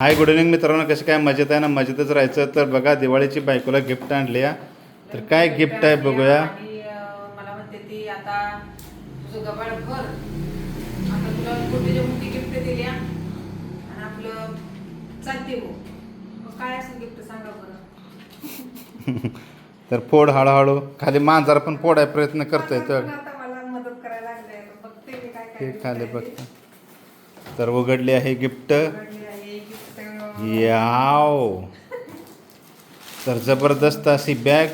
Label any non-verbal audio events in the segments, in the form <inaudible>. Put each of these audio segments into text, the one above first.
Hi good evening मित्रांनो. कसं काय मजेत आहे ना? मजेतच राहायचं. तर बघा दिवाळीची बायकोला गिफ्ट आणली आहे. तर काय गिफ्ट आहे बघूया. मला म्हणते ती आता तुझं गबाळ भर. आता तुला मोठी मोठी गिफ्ट दिल्या आणि आपलं चालते हो मग काय असेल गिफ्ट सांगा बरं? <laughs> तर फोड हळूहळू. खाली मांजर पण फोडाय प्रयत्न करतोय तर पण आता मला मदत करायला लागले बघते मी काय काय gift खाली बघता. तर उघडली आहे गिफ्ट. याव तर जबरदस्त अशी बॅग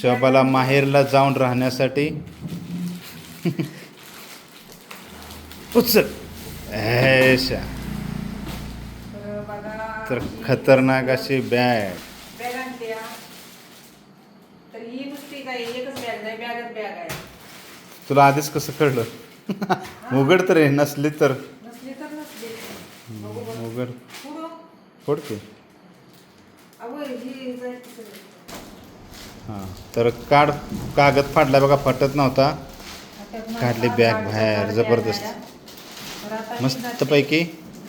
शोभाला माहेरला जाऊन राहण्यासाठी. उचल. ऐशा. तर खतरनाक अशी बॅग. बॅग आणली. तर ही नुसती काय एकच बॅग नाही बॅगच बॅग आहे. तुला आधीच कसं कळलं? उघड तर आहे नसली तर. उघड फोडते अहो ही तर काढ कागद फाडला बघा फटत नव्हता. काढली बॅग बाहेर, जबरदस्त. मस्तपैकी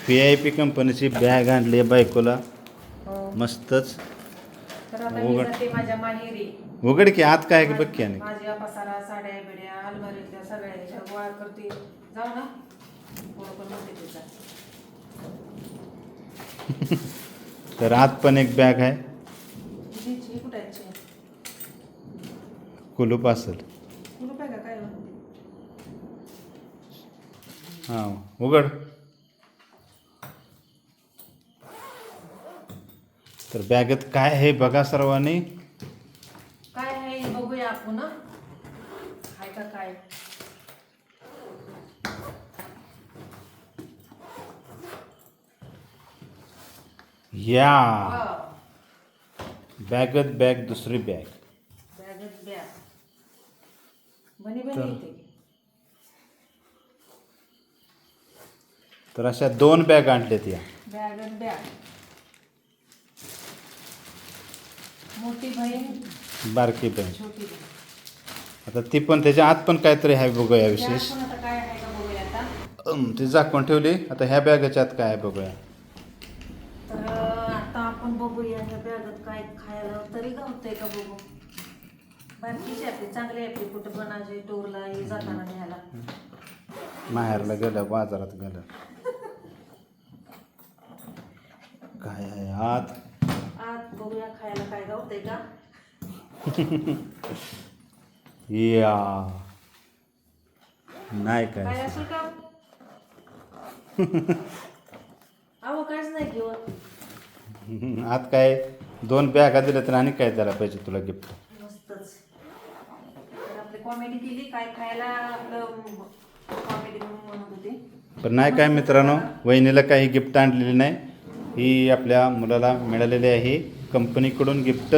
व्ही आय पी कंपनीची बॅग आणली आहे बायकोला. हो. मस्तच. उघड. उघड की आत काय की बघ की आणि सगळ्या तर आत पण एक बॅग आहे. ही कुलूप असेल. हो? हां उघड. तर बॅगेत काय आहे बघा सर्वांनी. काय आहे हे बघूया आपण हं? काय? या. बॅगत बॅग दुसरी बॅग. बॅगच बॅग. बनी बनी तर- येते तर अशा दोन बॅग आणल्यात या. बॅगच बॅग. मोठी बहीण बारकी बॅग छोटी बहीण. आता ती पण त्याच्या आत पण काहीतरी आहे बघूया विशेष. त्यात पण आता काय आहे का बघूया आता? अम, ती झाकून ठेवली. आता ह्या बॅगेच्या आत काय आहे बघूया. बघूया ह्या बॅगात काय खायला तरी गावतंय का बघू? बारकीची आपली चांगली आपली कुठं बनायचे टूरला हे जाताना न्यायला. माहेरला गेलं बाजारात गेलं. काय आहे आत? आत बघूया खायला काय गावतंय का? या. नाही काय. काय असेल का? <laughs> अहो काहीच नाही घेऊन. आत काय? दोन बॅगा दिल्या तर आणि काय द्यायला पाहिजे तुला गिफ्ट मस्तच. तर आपली कॉमेडी केली काय खायला आपलं कॉमेडी म्हणत होती. पण नाही काय मित्रांनो वहिनीला काही गिफ्ट आणलेली नाही. ही आपल्या मुलाला मिळालेली आहे. कंपनीकडून गिफ्ट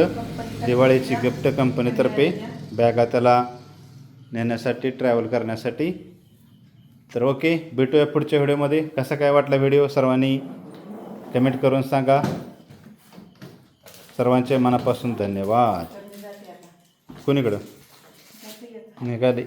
दिवाळीची गिफ्ट कंपनीतर्फे. बॅगा त्याला नेण्यासाठी ट्रॅव्हल करण्यासाठी. तर ओके भेटूया पुढच्या व्हिडिओमध्ये कसा काय वाटला व्हिडिओ सर्वांनी कमेंट करून सांगा. सर्वांचे मनापासून धन्यवाद तर मी जाते आता कोणीकडं जाते आता. निघाली